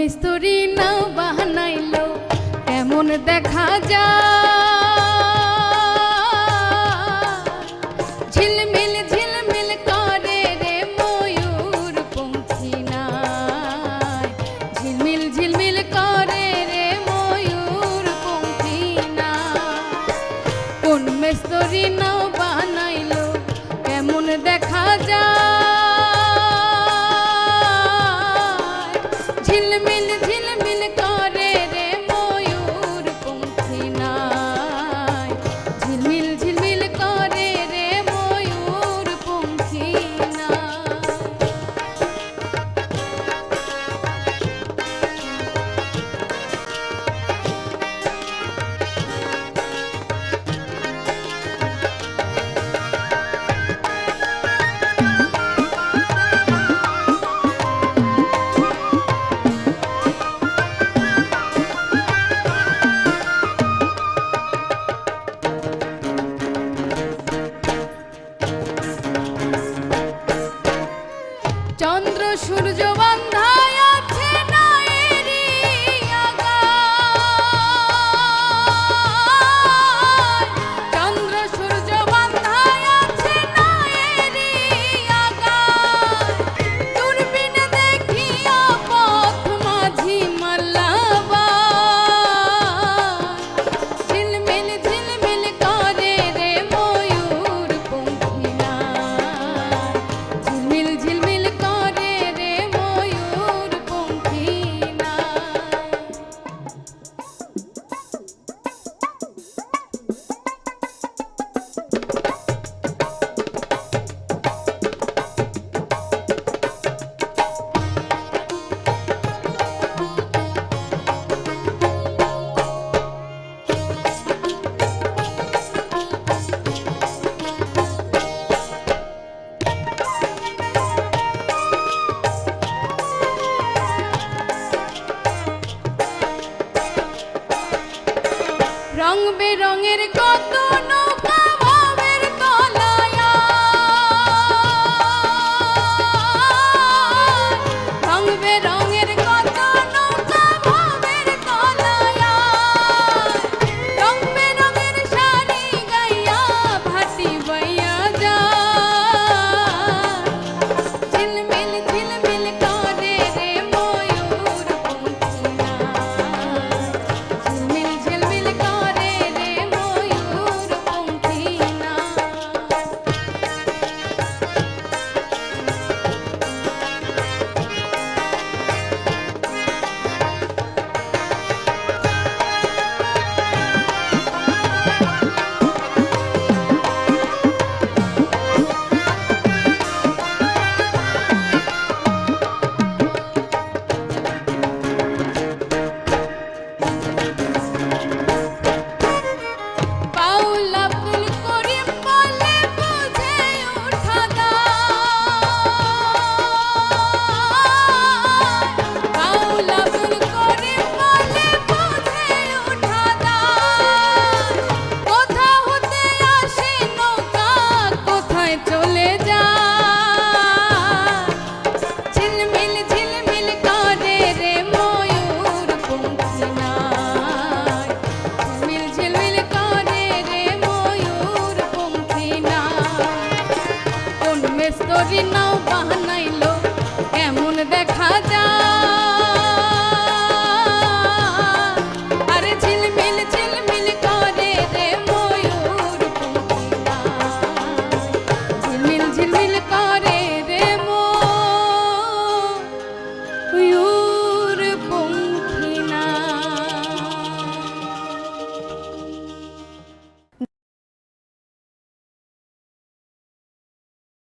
মিস্তুরি না বাহানাইল কেমন দেখা যায়। ঝিলমিল ঝিলমিল করে রে ময়ূর ঝিলমিল ঝিলমিল করে রে ময়ূর কোন মিস্তুরি না ডুবে